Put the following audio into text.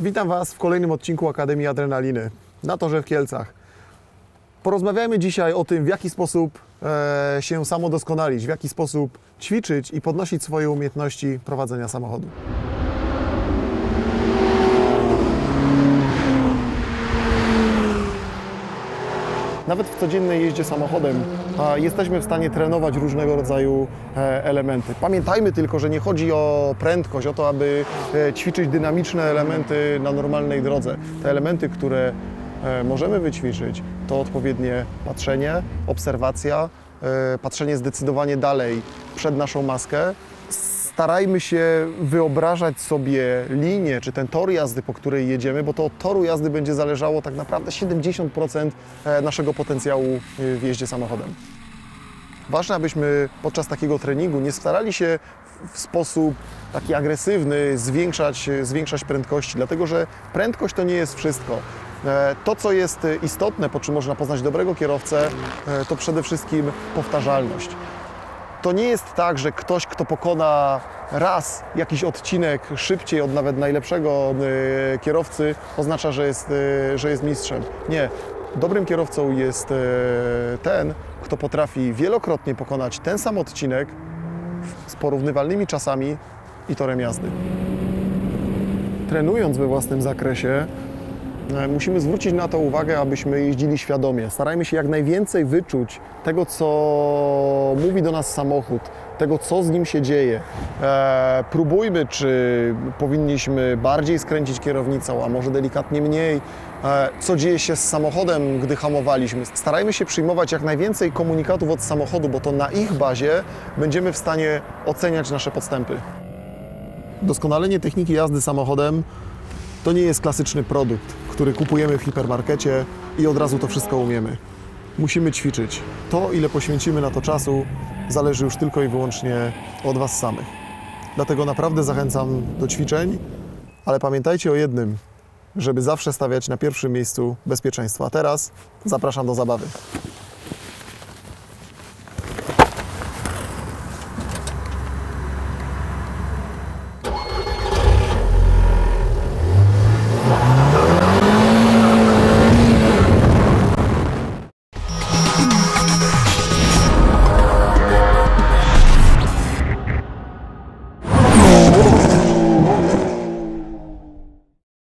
Witam Was w kolejnym odcinku Akademii Adrenaliny na torze w Kielcach. Porozmawiajmy dzisiaj o tym, w jaki sposób e, się samodoskonalić, w jaki sposób ćwiczyć i podnosić swoje umiejętności prowadzenia samochodu. Nawet w codziennej jeździe samochodem jesteśmy w stanie trenować różnego rodzaju e, elementy. Pamiętajmy tylko, że nie chodzi o prędkość, o to, aby e, ćwiczyć dynamiczne elementy na normalnej drodze. Te elementy, które e, możemy wyćwiczyć, to odpowiednie patrzenie, obserwacja, patrzenie zdecydowanie dalej przed naszą maskę. Starajmy się wyobrażać sobie linię, czy ten tor jazdy, po której jedziemy, bo to od toru jazdy będzie zależało tak naprawdę 70% e, naszego potencjału e, w jeździe samochodem. Ważne, abyśmy podczas takiego treningu nie starali się w sposób taki agresywny zwiększać, zwiększać prędkości, dlatego że prędkość to nie jest wszystko. E, To, co jest istotne, po czym można poznać dobrego kierowcę, e, to przede wszystkim powtarzalność. To nie jest tak, że ktoś, kto pokona raz jakiś odcinek szybciej od nawet najlepszego e, kierowcy, oznacza, że jest, e, że jest mistrzem. Nie. Dobrym kierowcą jest e, ten, kto potrafi wielokrotnie pokonać ten sam odcinek z porównywalnymi czasami i torem jazdy. Trenując we własnym zakresie, Musimy zwrócić na to uwagę, abyśmy jeździli świadomie. Starajmy się jak najwięcej wyczuć tego, co mówi do nas samochód, tego, co z nim się dzieje. E, próbujmy, czy powinniśmy bardziej skręcić kierownicą, a może delikatnie mniej. E, co dzieje się z samochodem, gdy hamowaliśmy. Starajmy się przyjmować jak najwięcej komunikatów od samochodu, bo to na ich bazie będziemy w stanie oceniać nasze podstępy. Doskonalenie techniki jazdy samochodem to nie jest klasyczny produkt, który kupujemy w hipermarkecie i od razu to wszystko umiemy. Musimy ćwiczyć. To, ile poświęcimy na to czasu, zależy już tylko i wyłącznie od Was samych. Dlatego naprawdę zachęcam do ćwiczeń, ale pamiętajcie o jednym, żeby zawsze stawiać na pierwszym miejscu bezpieczeństwo. A teraz zapraszam do zabawy.